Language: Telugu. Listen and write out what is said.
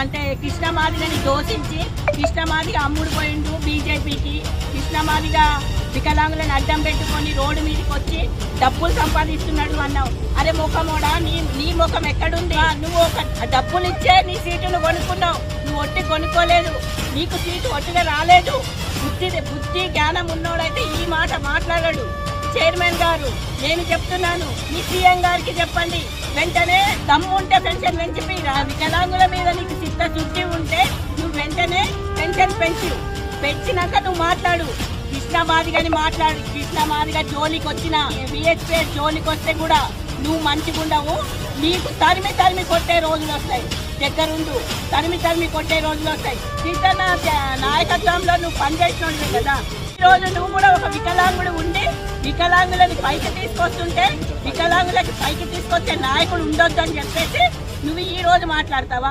అంటే కృష్ణమాదిగని దోషించి కృష్ణమాదిగా అమ్ముడు పోయిండు బీజేపీకి. కృష్ణమాదిగ వికలాంగులను అడ్డం పెట్టుకొని రోడ్డు మీదకి వచ్చి డబ్బులు సంపాదిస్తున్నాడు అన్నావు. అరే ముఖమోడా నీ నీ ముఖం ఎక్కడుంది? నువ్వు ఒక డబ్బులు ఇచ్చే నీ సీటును కొనుక్కున్నావు. నువ్వు ఒట్టి కొనుక్కోలేదు. నీకు సీటు ఒట్టిగా రాలేదు. బుద్ధి బుద్ధి జ్ఞానం ఉన్నోడైతే ఈ మాట మాట్లాడాడు. చైర్మన్ గారు నేను చెప్తున్నాను. మీ సీఎం గారికి చెప్పండి. వెంటనే దమ్ము ఉంటే పెన్షన్ పెంచిపోయి వికలాంగుల మీద నీకు పెన్షన్ పెంచు. పెంచినాక నువ్వు మాట్లాడు. కృష్ణమాదిగని మాట్లాడు. కృష్ణమాదిగా జోలికి వచ్చిన విహెచ్పే జోలికి వస్తే కూడా నువ్వు మంచిగుండవు. నీకు తరిమి తరిమి కొట్టే రోజులు వస్తాయి. దగ్గరుండు. తరిమి తరిమి కొట్టే రోజులు వస్తాయి. సీతన్న నాయకత్వంలో నువ్వు పనిచేసినవి కదా. ఈ రోజు నువ్వు కూడా ఒక వికలాంగుడు ఉండి వికలాంగులని పైకి తీసుకొస్తుంటే వికలాంగులకి పైకి తీసుకొచ్చే నాయకుడు ఉండొద్దు అని చెప్పేసి నువ్వు ఈ రోజు మాట్లాడతావా?